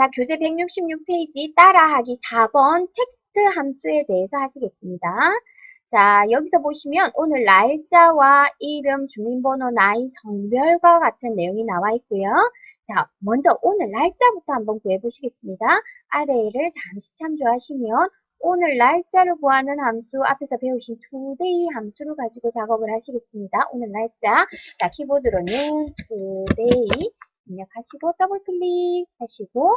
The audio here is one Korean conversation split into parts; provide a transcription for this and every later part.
자, 교재 166페이지 따라하기 4번 텍스트 함수에 대해서 하시겠습니다. 자, 여기서 보시면 오늘 날짜와 이름, 주민번호, 나이, 성별과 같은 내용이 나와 있고요. 자, 먼저 오늘 날짜부터 한번 구해보시겠습니다. 아래를 잠시 참조하시면 오늘 날짜를 구하는 함수 앞에서 배우신 today 함수를 가지고 작업을 하시겠습니다. 오늘 날짜. 자, 키보드로는 today 입력하시고 더블 클릭하시고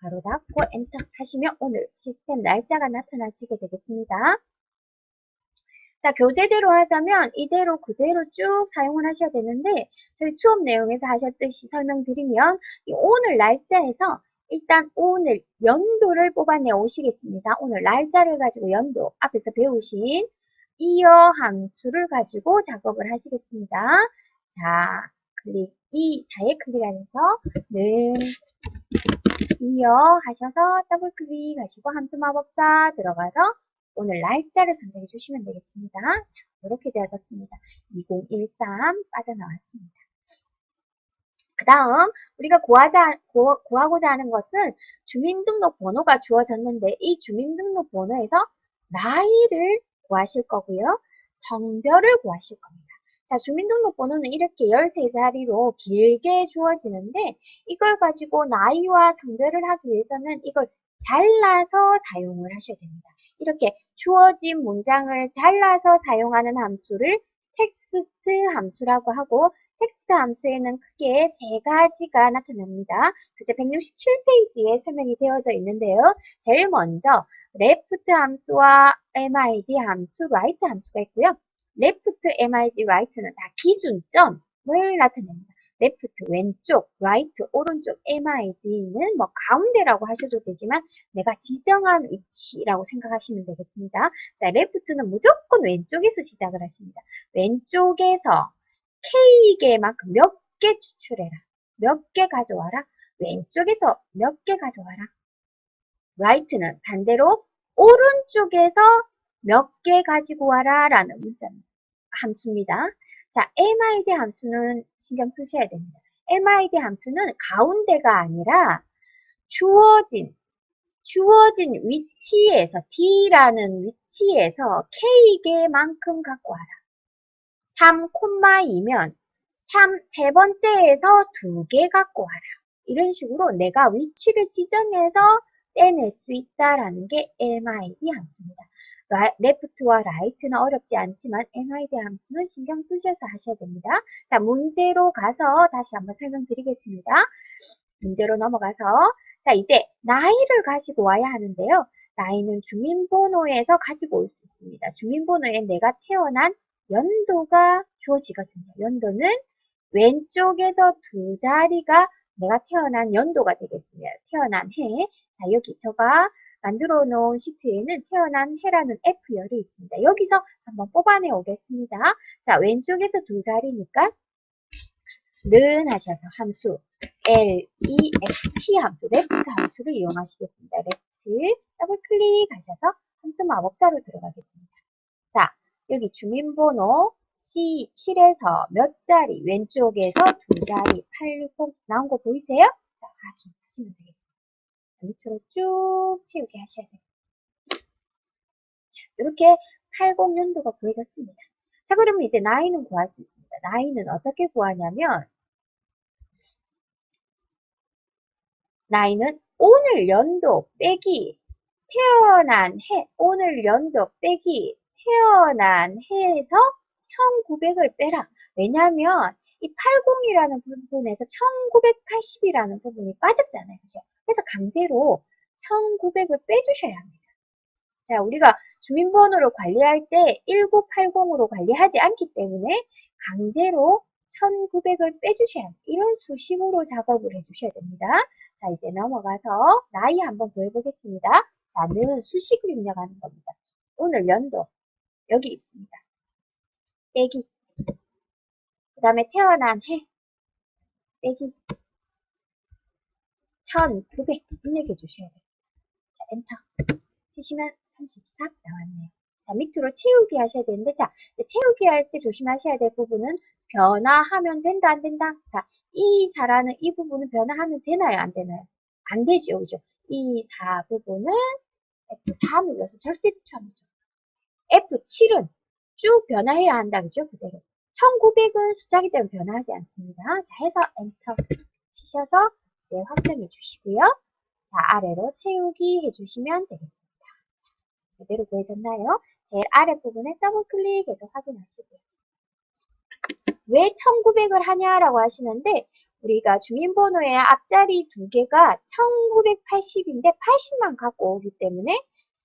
가로 닫고 엔터 하시면 오늘 시스템 날짜가 나타나지게 되겠습니다. 자, 교재대로 하자면 이대로 그대로 쭉 사용을 하셔야 되는데 저희 수업 내용에서 하셨듯이 설명드리면 이 오늘 날짜에서 일단 오늘 연도를 뽑아내 오시겠습니다. 오늘 날짜를 가지고 연도 앞에서 배우신 이어 함수를 가지고 작업을 하시겠습니다. 자, 클릭 이 사이에 클릭하면서 는 이어 하셔서 더블 클릭하시고 함수 마법사 들어가서 오늘 날짜를 선택해 주시면 되겠습니다. 자, 이렇게 되어졌습니다. 2013 빠져나왔습니다. 그 다음 우리가 구하자, 구, 구하고자 하는 것은 주민등록번호가 주어졌는데 이 주민등록번호에서 나이를 구하실 거고요. 성별을 구하실 겁니다. 자, 주민등록번호는 이렇게 13자리로 길게 주어지는데 이걸 가지고 나이와 성별을 하기 위해서는 이걸 잘라서 사용을 하셔야 됩니다. 이렇게 주어진 문장을 잘라서 사용하는 함수를 텍스트 함수라고 하고 텍스트 함수에는 크게 세 가지가 나타납니다. 교재 167페이지에 설명이 되어져 있는데요. 제일 먼저 left 함수와 mid 함수, right 함수가 있고요. Left, mid, right는 다 기준점을 나타냅니다. left 왼쪽, right 오른쪽, mid는 뭐 가운데라고 하셔도 되지만 내가 지정한 위치라고 생각하시면 되겠습니다. 자, left는 무조건 왼쪽에서 시작을 하십니다. 왼쪽에서 K개만큼 몇 개 추출해라. 몇 개 가져와라. 왼쪽에서 몇 개 가져와라. right는 반대로 오른쪽에서 몇 개 가지고 와라 라는 문자입니다. 함수입니다. 자, MID 함수는 신경 쓰셔야 됩니다. MID 함수는 가운데가 아니라 주어진 주어진 위치에서 D라는 위치에서 K개만큼 갖고 와라. 3, 2면 3, 세 번째에서 두 개 갖고 와라. 이런 식으로 내가 위치를 지정해서 떼낼 수 있다라는 게 MID 함수입니다. 레프트와 라이트는 어렵지 않지만 MID 함수는 신경 쓰셔서 하셔야 됩니다. 자, 문제로 가서 다시 한번 설명드리겠습니다. 문제로 넘어가서 자, 이제 나이를 가지고 와야 하는데요. 나이는 주민번호에서 가지고 올 수 있습니다. 주민번호에 내가 태어난 연도가 주어지거든요. 연도는 왼쪽에서 두 자리가 내가 태어난 연도가 되겠습니다. 태어난 해. 자, 여기 제가 만들어 놓은 시트에는 태어난 해라는 F열이 있습니다. 여기서 한번 뽑아내 오겠습니다. 자, 왼쪽에서 두 자리니까 는 하셔서 함수 E, F, T 함수, 레프트 함수를 이용하시겠습니다. 레프트 더블 클릭하셔서 함수 마법사로 들어가겠습니다. 자, 여기 주민번호 C7에서 몇 자리, 왼쪽에서 두 자리, 80 나온 거 보이세요? 자, 확인하시면 되겠습니다. 밑으로 쭉 채우게 하셔야 돼요. 자, 이렇게 80년도가 구해졌습니다. 자, 그러면 이제 나이는 구할 수 있습니다. 나이는 어떻게 구하냐면, 나이는 오늘 연도 빼기 태어난 해, 오늘 연도 빼기 태어난 해에서 1900을 빼라. 왜냐하면 이 80이라는 부분에서 1980이라는 부분이 빠졌잖아요. 그죠? 그래서 강제로 1900을 빼주셔야 합니다. 자, 우리가 주민번호를 관리할 때 1980으로 관리하지 않기 때문에 강제로 1900을 빼주셔야 합니다. 이런 수식으로 작업을 해주셔야 됩니다. 자, 이제 넘어가서 나이 한번 구해보겠습니다. 자, 는 수식을 입력하는 겁니다. 오늘 연도 여기 있습니다. 빼기 그 다음에 태어난 해 빼기 1900 입력해 주셔야 돼요. 자, 엔터 치시면 34 나왔네요. 자, 밑으로 채우기 하셔야 되는데, 자, 채우기 할 때 조심하셔야 될 부분은 변화하면 된다, 안 된다? 자, 이 사라는 이 부분은 변화하면 되나요, 안 되나요? 안 되죠. 그죠? 이 4 부분은 F4 눌러서 절대 추천하죠. F7은 쭉 변화해야 한다. 그죠? 그대로. 1900은 숫자기 때문에 변화하지 않습니다. 자, 해서 엔터 치셔서 이제 확정해 주시고요. 자, 아래로 채우기 해주시면 되겠습니다. 자, 제대로 보여졌나요? 제일 아래 부분에 더블 클릭해서 확인하시고요. 왜 1900을 하냐라고 하시는데 우리가 주민번호의 앞자리 두 개가 1980인데 80만 갖고 오기 때문에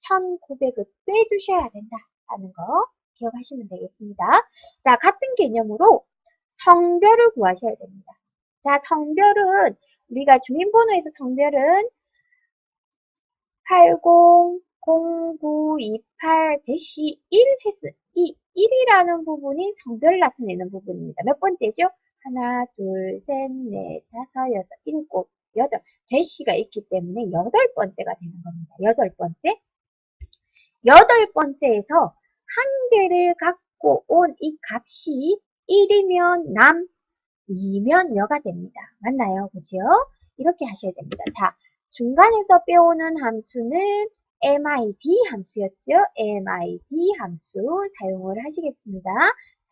1900을 빼주셔야 된다라는 거 기억하시면 되겠습니다. 자, 같은 개념으로 성별을 구하셔야 됩니다. 자, 성별은 우리가 주민번호에서 성별은 800928-1 했어. 이 1이라는 부분이 성별을 나타내는 부분입니다. 몇 번째죠? 하나, 둘, 셋, 넷, 다섯, 여섯, 일곱, 여덟. 대시가 있기 때문에 여덟 번째가 되는 겁니다. 여덟 번째. 여덟 번째에서 한 개를 갖고 온 이 값이 1이면 남, 2면 여가 됩니다. 맞나요? 그죠? 이렇게 하셔야 됩니다. 자, 중간에서 빼오는 함수는 MID 함수였죠? MID 함수 사용을 하시겠습니다.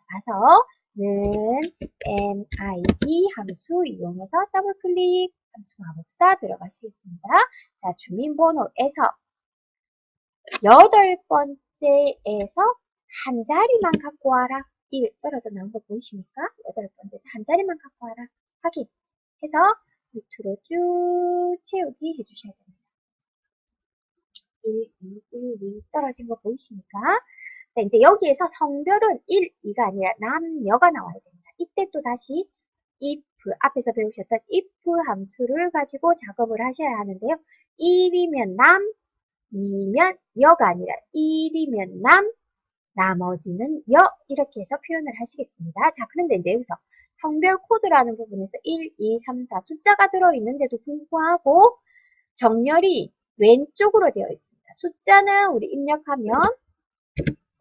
가서 는 MID 함수 이용해서 더블 클릭 함수 마법사 들어가시겠습니다. 자, 주민번호에서 여덟 번째에서 한 자리만 갖고 와라. 1 떨어져 나온 거 보이십니까? 여덟 번째에서 한 자리만 갖고 와라. 확인 해서 밑으로 쭉 채우기 해주셔야 됩니다. 1, 2, 1, 2 떨어진 거 보이십니까? 자, 이제 여기에서 성별은 1, 2가 아니라 남녀가 나와야 됩니다. 이때 또 다시 if, 앞에서 배우셨던 if 함수를 가지고 작업을 하셔야 하는데요. 1이면 남, 2면 여가 아니라 1이면 남, 나머지는 여 이렇게 해서 표현을 하시겠습니다. 자, 그런데 이제 여기서 성별 코드라는 부분에서 1, 2, 3, 4 숫자가 들어있는데도 불구하고 정렬이 왼쪽으로 되어 있습니다. 숫자는 우리 입력하면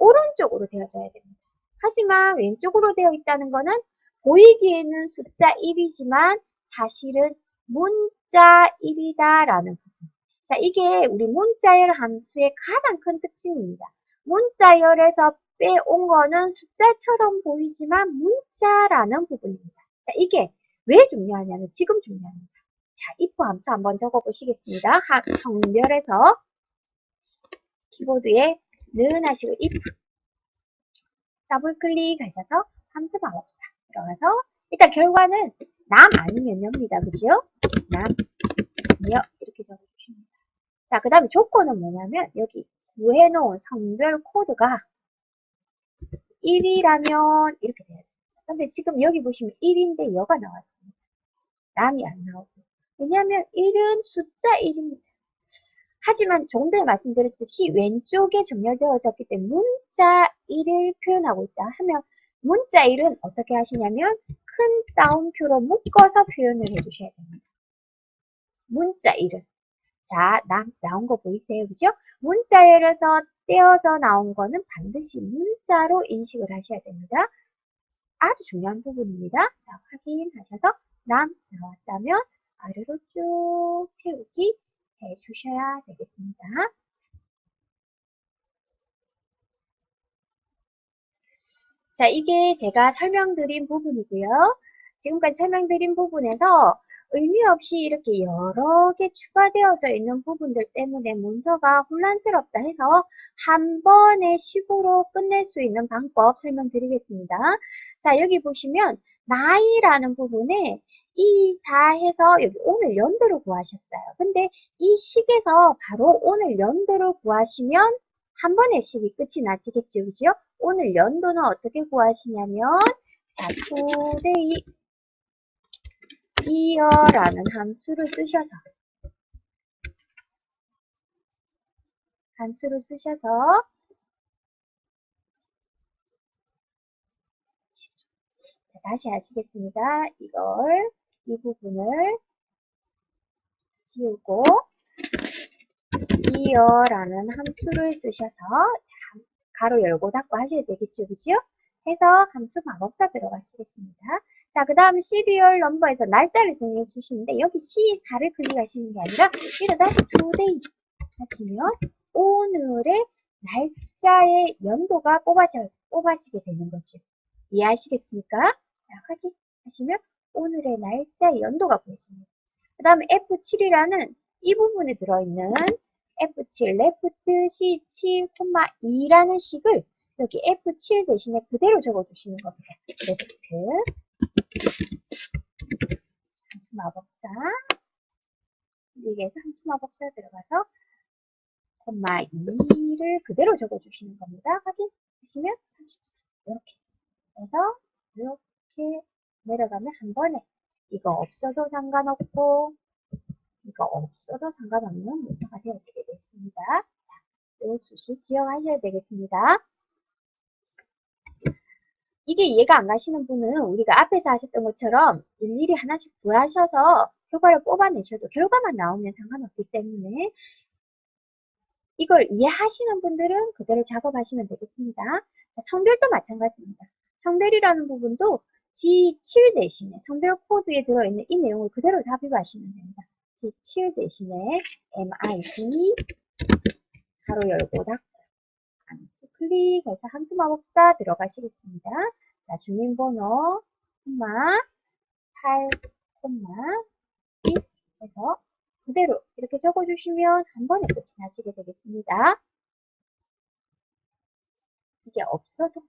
오른쪽으로 되어져야 됩니다. 하지만 왼쪽으로 되어 있다는 것은 보이기에는 숫자 1이지만 사실은 문자 1이다 라는 부분. 자, 이게 우리 문자열 함수의 가장 큰 특징입니다. 문자열에서 빼온 거는 숫자처럼 보이지만 문자라는 부분입니다. 자, 이게 왜 중요하냐면 지금 중요합니다. 자, if 함수 한번 적어 보시겠습니다. 성별에서 키보드에 는 하시고 if 더블 클릭하셔서 함수 마법사 들어가서 일단 결과는 남 아니면 여입니다. 그죠? 남, 여 이렇게 적어주십니다. 자, 그 다음에 조건은 뭐냐면 여기 구해놓은 성별 코드가 1이라면 이렇게 되었습니다. 근데 지금 여기 보시면 1인데 여가 나왔습니다. 남이 안 나오고. 왜냐하면 1은 숫자 1입니다. 하지만 조금 전에 말씀드렸듯이 왼쪽에 정렬되어졌기 때문에 문자 1을 표현하고 있다 하면 문자 1은 어떻게 하시냐면 큰 따옴표로 묶어서 표현을 해주셔야 됩니다. 문자 1은 자, 나, 나온 거 보이세요? 그죠? 문자열에서 떼어져 나온 거는 반드시 문자로 인식을 하셔야 됩니다. 아주 중요한 부분입니다. 자, 확인하셔서 남 나왔다면 아래로 쭉 채우기 해 주셔야 되겠습니다. 자, 이게 제가 설명드린 부분이고요. 지금까지 설명드린 부분에서 의미 없이 이렇게 여러 개 추가되어져 있는 부분들 때문에 문서가 혼란스럽다 해서 한 번의 식으로 끝낼 수 있는 방법 설명드리겠습니다. 자, 여기 보시면 나이라는 부분에 2, 4 해서 여기 오늘 연도를 구하셨어요. 근데 이 식에서 바로 오늘 연도를 구하시면 한 번의 식이 끝이 나지겠죠. 그죠? 오늘 연도는 어떻게 구하시냐면 자, today year라는 함수를 쓰셔서 함수를 쓰셔서 자, 다시 하시겠습니다. 이걸 이 부분을 지우고 year라는 함수를 쓰셔서 자, 가로 열고 닫고 하셔야 되겠죠. 그죠? 해서 함수 마법사 들어가시겠습니다. 자, 그 다음 시리얼 넘버에서 날짜를 정해 주시는데 여기 C4를 클릭하시는 게 아니라 여기다 다시 today 하시면 오늘의 날짜의 연도가 뽑아져, 뽑아지게 되는 거죠. 이해하시겠습니까? 자, 확인하시면 오늘의 날짜의 연도가 보여집니다. 그 다음에 F7이라는 이 부분에 들어있는 F7, left C7, 2라는 식을 여기 F7 대신에 그대로 적어주시는 겁니다. left 함수 마법사 여기에서 함수 마법사 들어가서 콤마 2를 그대로 적어주시는 겁니다. 확인하시면 34 이렇게 그래서 이렇게 내려가면 한 번에 이거 없어도 상관없고 이거 없어도 상관없는 문자가 되어지게 됐습니다. 자, 이 수식 기억하셔야 되겠습니다. 이게 이해가 안 가시는 분은 우리가 앞에서 하셨던 것처럼 일일이 하나씩 구하셔서 결과를 뽑아내셔도 결과만 나오면 상관없기 때문에 이걸 이해하시는 분들은 그대로 작업하시면 되겠습니다. 자, 성별도 마찬가지입니다. 성별이라는 부분도 G7 대신에 성별 코드에 들어있는 이 내용을 그대로 잡입하시면 됩니다. G7 대신에 MID 가로 열고 닫고 클릭해서 함수 마법사 들어가시겠습니다. 자, 주민번호, 콤마, 8, 콤마, 1 해서 그대로 이렇게 적어주시면 한 번에 끝이 나시게 되겠습니다. 이게 없어도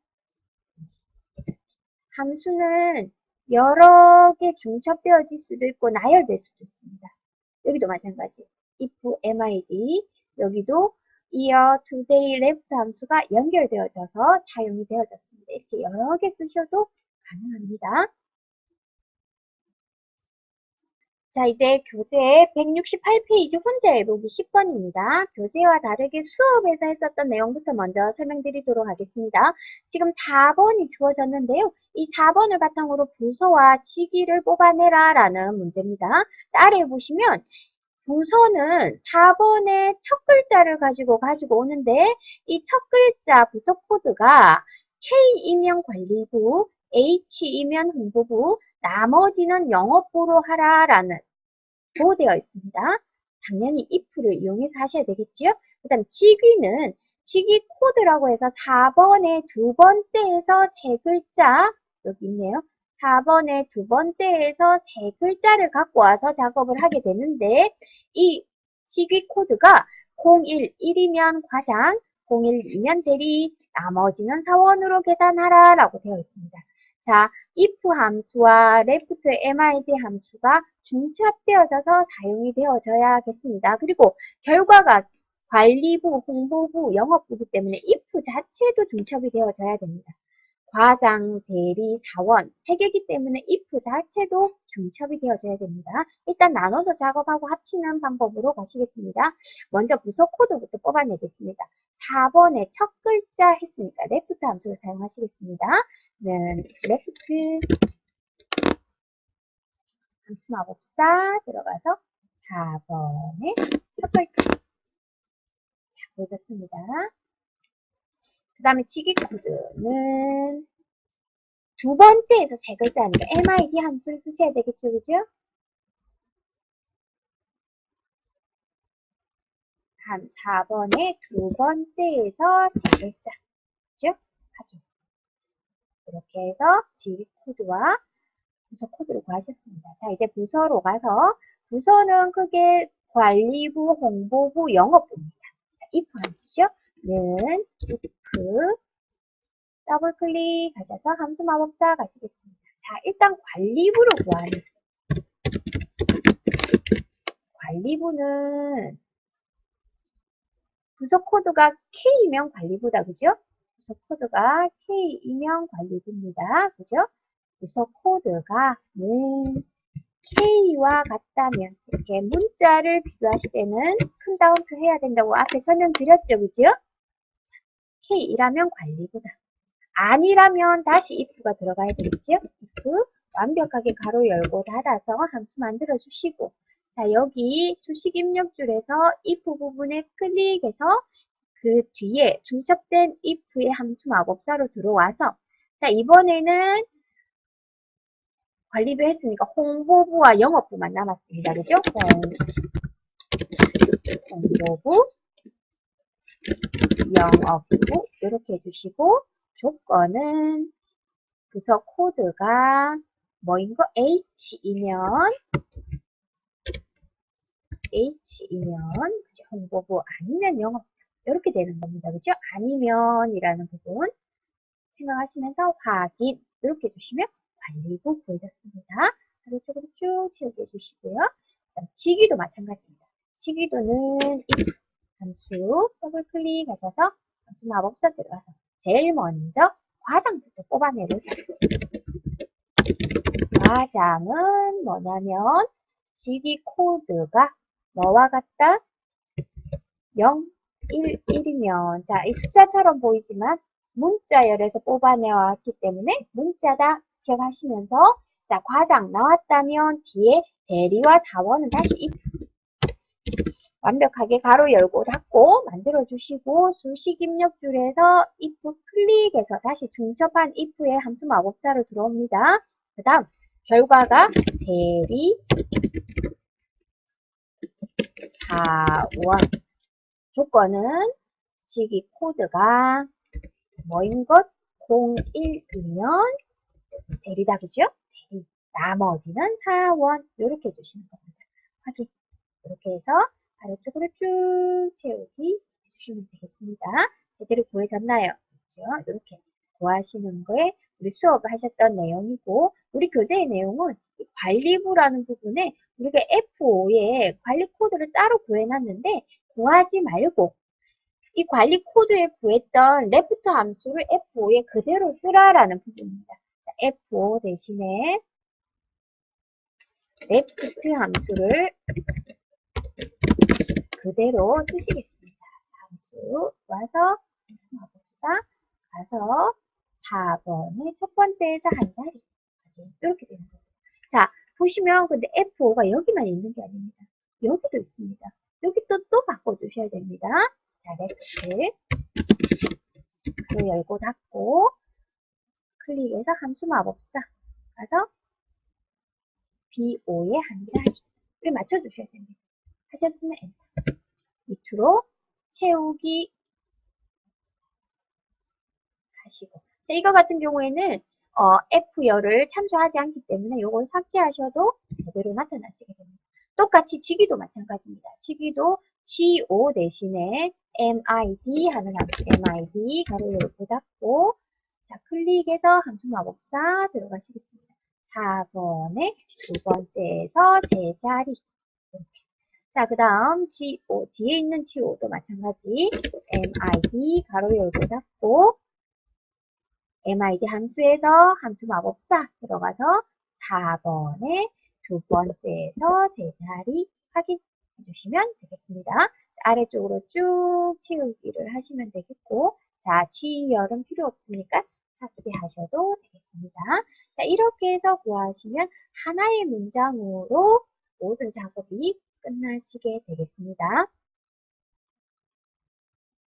함수는 여러 개 중첩되어질 수도 있고 나열될 수도 있습니다. 여기도 마찬가지. if mid 여기도 year, today, left 함수가 연결되어져서 사용이 되어졌습니다. 이렇게 여러 개 쓰셔도 가능합니다. 자, 이제 교재 168페이지 혼자 해보기 10번입니다. 교재와 다르게 수업에서 했었던 내용부터 먼저 설명드리도록 하겠습니다. 지금 4번이 주어졌는데요. 이 4번을 바탕으로 부서와 치기를 뽑아내라 라는 문제입니다. 자, 아래에 보시면 부서는 4번의 첫 글자를 가지고 가지고 오는데 이 첫 글자 부서 코드가 K이면 관리부, H이면 홍보부, 나머지는 영업부로 하라라는 로 되어 있습니다. 당연히 if를 이용해서 하셔야 되겠죠. 그 다음 직위는 직위 코드라고 해서 4번의 두 번째에서 세 글자 여기 있네요. 4번의 두 번째에서 세 글자를 갖고 와서 작업을 하게 되는데 이 직위 코드가 01, 1이면 과장, 01이면 대리, 나머지는 사원으로 계산하라 라고 되어 있습니다. 자, if 함수와 left mid 함수가 중첩되어져서 사용이 되어져야겠습니다. 그리고 결과가 관리부, 홍보부, 영업부기 때문에 if 자체도 중첩이 되어져야 됩니다. 과장, 대리, 사원 세 개기 때문에 if 자체도 중첩이 되어져야 됩니다. 일단 나눠서 작업하고 합치는 방법으로 가시겠습니다. 먼저 부서 코드부터 뽑아내겠습니다. 4번에 첫 글자 했으니까 left 함수를 사용하시겠습니다. 는 left 함수 마법사 들어가서 4번에 첫 글자 자, 보셨습니다. 그 다음에 치기 코드는 두 번째에서 세 글자니까 MID 함수를 쓰셔야 되겠죠, 그죠? 한 4번의 두 번째에서 세 글자, 그죠? 확인. 이렇게 해서 지휘 코드와 부서 코드를 구하셨습니다. 자, 이제 부서로 가서 부서는 크게 관리부, 홍보부, 영업부입니다. 자, if 함수죠? 는 더블 클릭하셔서 함수 마법사 가시겠습니다. 자, 일단 관리부로 구하는 관리부는 부서 코드가 K이면 관리부다. 그죠? 부서 코드가 K이면 관리부입니다. 그죠? 부서 코드가 는 K와 같다면 이렇게 문자를 비교하실 때는 큰 다운표 해야 된다고 앞에 설명드렸죠. 그죠? K이라면 관리부다. 아니라면 다시 if가 들어가야 되겠죠? if 완벽하게 가로 열고 닫아서 함수 만들어 주시고 자 여기 수식 입력 줄에서 if 부분에 클릭해서 그 뒤에 중첩된 if의 함수 마법사로 들어와서 자 이번에는 관리부 했으니까 홍보부와 영업부만 남았습니다. 그죠? 홍, 홍보부, 영업부 이렇게 해주시고 조건은 부서 코드가 뭐인 거? H이면 H이면 그죠? 홍보부 아니면 영업 이렇게 되는 겁니다. 그죠? 아니면이라는 부분 생각하시면서 확인 이렇게 해주시면 관리부 구해졌습니다. 아래쪽으로 쭉 채우게 해주시고요. 지기도 마찬가지입니다. 지기도는 이 함수 더블 클릭하셔서 함수 마법사 들어가서 제일 먼저 과장부터 뽑아내보자. 과장은 뭐냐면 지기 코드가 뭐와 같다? 0, 1, 1이면 자, 이 숫자처럼 보이지만 문자열에서 뽑아내왔기 때문에 문자다 기억하시면서 자, 과장 나왔다면 뒤에 대리와 자원은 다시 입 완벽하게 가로 열고 닫고 만들어 주시고 수식 입력 줄에서 if 클릭해서 다시 중첩한 if의 함수 마법사로 들어옵니다. 그 다음 결과가 대리 사원 조건은 지기 코드가 뭐인 것? 01이면 대리다 그죠? 대리 나머지는 사원 이렇게 해주시는 겁니다. 확인 이렇게 해서 아래쪽으로 쭉 채우기 해주시면 되겠습니다. 제대로 구해졌나요? 그죠? 이렇게 구하시는 거에 우리 수업 하셨던 내용이고 우리 교재의 내용은 관리부라는 부분에 우리가 F5에 관리 코드를 따로 구해놨는데 구하지 말고 이 관리 코드에 구했던 레프트 함수를 F5에 그대로 쓰라라는 부분입니다. 자, F5 대신에 레프트 함수를 그대로 쓰시겠습니다. 자, 함수 와서 마법사 가서 4번의 첫 번째에서 한 자리 이렇게 되는 겁니다. 자, 보시면 근데 F5가 여기만 있는 게 아닙니다. 여기도 있습니다. 여기 또, 또 바꿔주셔야 됩니다. 자, 레프트 그 열고 닫고 클릭해서 함수 마법사 가서 B5의 한 자리를 맞춰주셔야 됩니다. 하셨으면 엔터 밑으로 채우기 하시고 자, 이거 같은 경우에는 어, F열을 참조하지 않기 때문에 이걸 삭제하셔도 제대로 나타나시게 됩니다. 똑같이 지기도 마찬가지입니다. 지기도 GO 대신에 MID 하는 함수 MID 가로 열고 닫고 자 클릭해서 함수 마법사 들어가시겠습니다. 4번에 두 번째에서 세 자리 이렇게. 자, 그 다음 GO, 뒤에 있는 GO도 마찬가지 MID 가로 열고 닫고 MID 함수에서 함수 마법사 들어가서 4번에 두 번째에서 제자리 확인해 주시면 되겠습니다. 자, 아래쪽으로 쭉 채우기를 하시면 되겠고 자, G열은 필요 없으니까 삭제하셔도 되겠습니다. 자, 이렇게 해서 구하시면 하나의 문장으로 모든 작업이 끝나시게 되겠습니다.